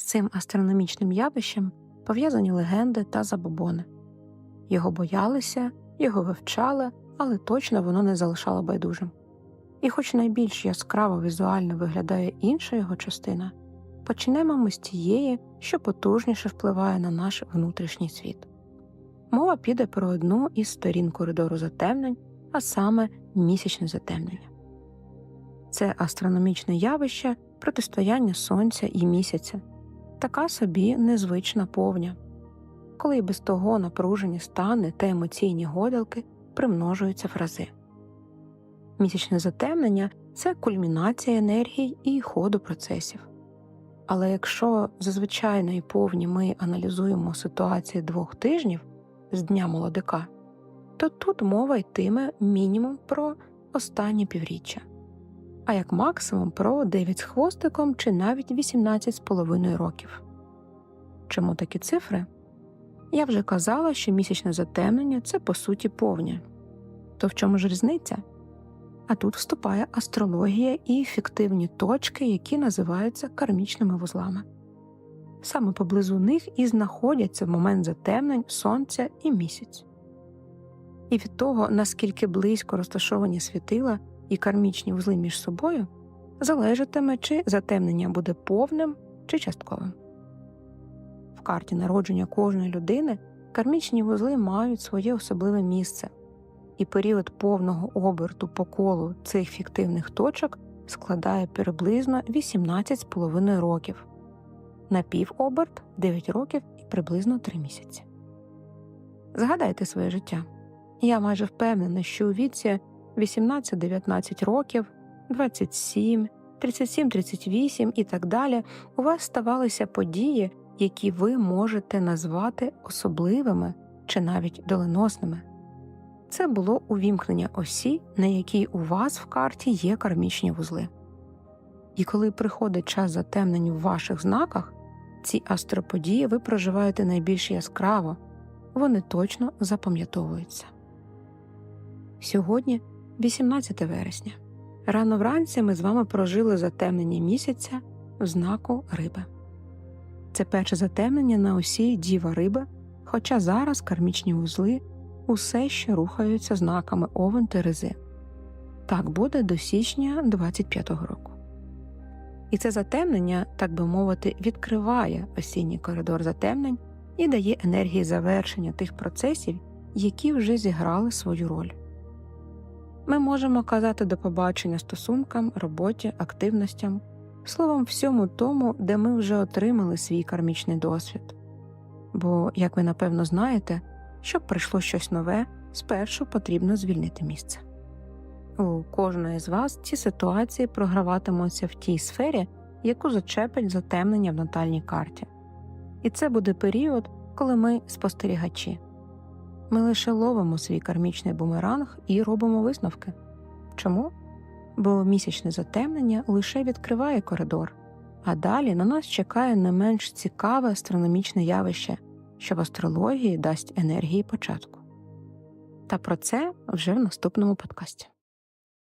З цим астрономічним явищем пов'язані легенди та забобони. Його боялися, його вивчали, але точно воно не залишало байдужим. І, хоч найбільш яскраво візуально виглядає інша його частина, почнемо ми з тієї, що потужніше впливає на наш внутрішній світ. Мова піде про одну із сторін коридору затемнень, а саме місячне затемнення. Це астрономічне явище протистояння Сонця і місяця, така собі незвична повня, коли й без того напружені стани та емоційні годалки примножуються в рази. Місячне затемнення це кульмінація енергій і ходу процесів. Але якщо за звичайної повні ми аналізуємо ситуації двох тижнів з дня молодика, то тут мова йтиме мінімум про останні півріччя, а як максимум про 9 з хвостиком чи навіть 18 з половиною років. Чому такі цифри? Я вже казала, що місячне затемнення це по суті повня. То в чому ж різниця? А тут вступає астрологія і фіктивні точки, які називаються кармічними вузлами. Саме поблизу них і знаходяться в момент затемнень сонця і місяць. І від того, наскільки близько розташовані світила і кармічні вузли між собою, залежатиме, чи затемнення буде повним чи частковим. В карті народження кожної людини кармічні вузли мають своє особливе місце і період повного оберту по колу цих фіктивних точок складає приблизно 18,5 років, напівоберт 9 років і приблизно 3 місяці. Згадайте своє життя. Я майже впевнена, що у віці 18-19 років, 27, 37-38 і так далі у вас ставалися події, які ви можете назвати особливими чи навіть доленосними це було увімкнення осі, на якій у вас в карті є кармічні вузли. І коли приходить час затемнень в ваших знаках, ці астроподії ви проживаєте найбільш яскраво, вони точно запам'ятовуються. Сьогодні 18 вересня. Рано вранці ми з вами прожили затемнення місяця в знаку риби. Це перше затемнення на осі Діва Риби, хоча зараз кармічні вузли усе ще рухаються знаками Овен Терези. Так буде до січня 25-го року. І це затемнення, так би мовити, відкриває осінній коридор затемнень і дає енергії завершення тих процесів, які вже зіграли свою роль. Ми можемо казати до побачення стосункам, роботі, активностям, словом, всьому тому, де ми вже отримали свій кармічний досвід. Бо, як ви напевно знаєте, щоб прийшло щось нове, спершу потрібно звільнити місце. У кожної з вас ці ситуації програватимуться в тій сфері, яку зачепить затемнення в натальній карті. І це буде період, коли ми спостерігачі. Ми лише ловимо свій кармічний бумеранг і робимо висновки. Чому? Бо місячне затемнення лише відкриває коридор, а далі на нас чекає не менш цікаве астрономічне явище що в астрології дасть енергії початку. Та про це вже в наступному подкасті.